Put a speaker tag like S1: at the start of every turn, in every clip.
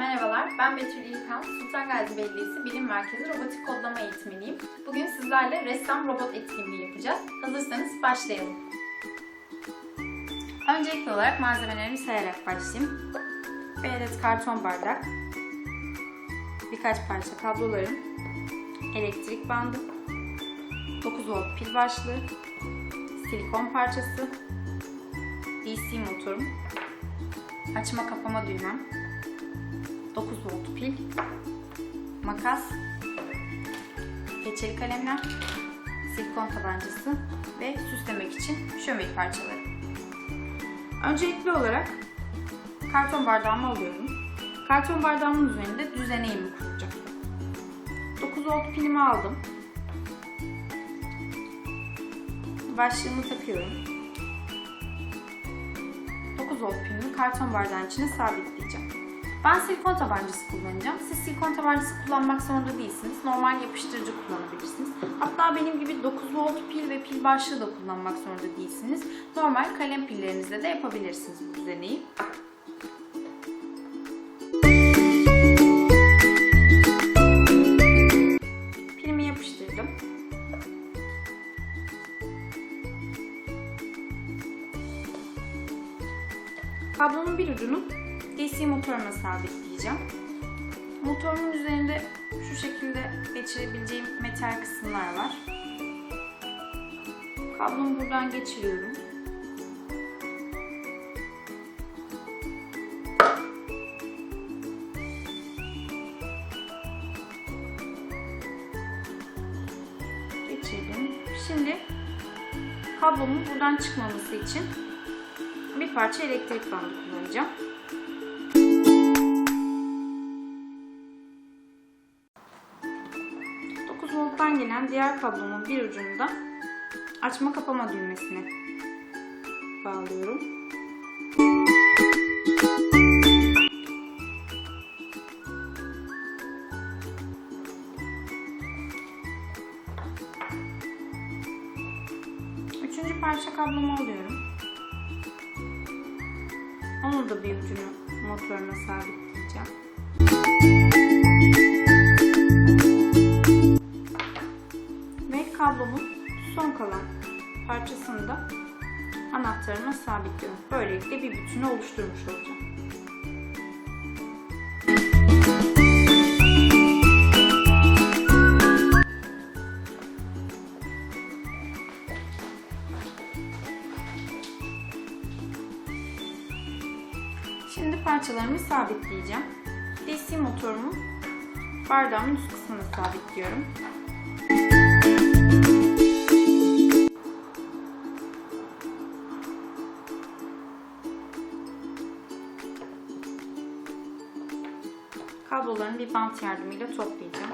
S1: Merhabalar, ben Betül İlkan, Sultan Gazi Belediyesi Bilim Merkezi Robotik Kodlama Eğitmeniyim. Bugün sizlerle ressam robot etkinliği yapacağız. Hazırsanız başlayalım. Öncelikli olarak malzemelerimi sayarak başlayayım. Bir adet karton bardak, birkaç parça kablolarım, elektrik bandı, 9 volt pil başlığı, silikon parçası, DC motorum, açma kapama düğmem, 9 volt pil, makas, keçeli kalemler, silikon tabancası ve süslemek için şömik parçaları. Öncelikli olarak karton bardağımı alıyorum. Karton bardağımın üzerinde düzeneğimi kuracağım. 9 volt pilimi aldım. Başlığımı takıyorum. 9 volt pilini karton bardağın içine sabitleyeceğim. Ben silikon tabancası kullanacağım. Siz silikon tabancası kullanmak zorunda değilsiniz. Normal yapıştırıcı kullanabilirsiniz. Hatta benim gibi 9 volt pil ve pil başlığı da kullanmak zorunda değilsiniz. Normal kalem pillerinizle de yapabilirsiniz bu düzeneyi. Pilimi yapıştırdım. Kablonun bir ucunu DC motoruma sabitleyeceğim. Motorumun üzerinde şu şekilde geçirebileceğim metal kısımlar var. Kablomu buradan geçiriyorum. Geçirdim. Şimdi kablomun buradan çıkmaması için bir parça elektrik bandı kullanacağım. Volttan gelen diğer kablomun bir ucunu da açma kapama düğmesine bağlıyorum. Üçüncü parça kablomu alıyorum. Onu da bir ucunu motoruna sabitleyeceğim. Parçasını da anahtarıma sabitliyorum. Böylelikle bir bütünü oluşturmuş olacağım. Şimdi parçalarımı sabitleyeceğim. DC motorumu bardağımın üst kısmına sabitliyorum. Bir bant yardımıyla toplayacağım.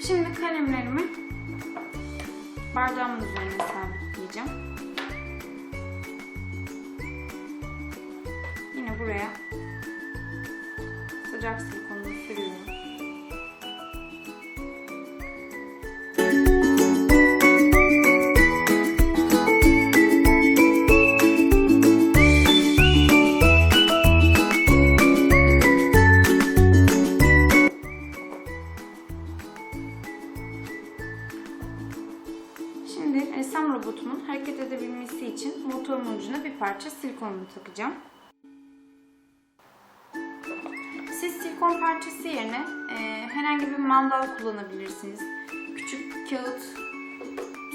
S1: Şimdi kalemlerimi bardağımın üzerine sabitleyeceğim. Yine buraya sıcak silikonunu Ressam robotumun hareket edebilmesi için motorun ucuna bir parça silikonumu takacağım. Siz silikon parçası yerine e, herhangi bir mandal kullanabilirsiniz. Küçük kağıt,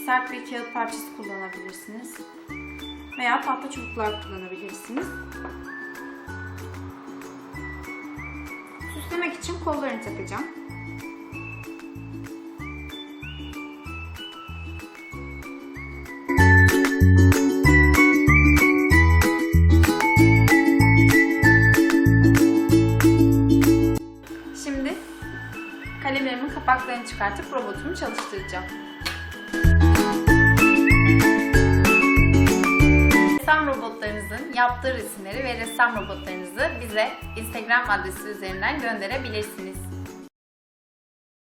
S1: sert bir kağıt parçası kullanabilirsiniz. Veya tahta çubuklar kullanabilirsiniz. Süslemek için kollarını takacağım. Kalemlerimin kapaklarını çıkartıp robotumu çalıştıracağım. Ressam robotlarınızın yaptığı resimleri ve ressam robotlarınızı bize Instagram adresi üzerinden gönderebilirsiniz.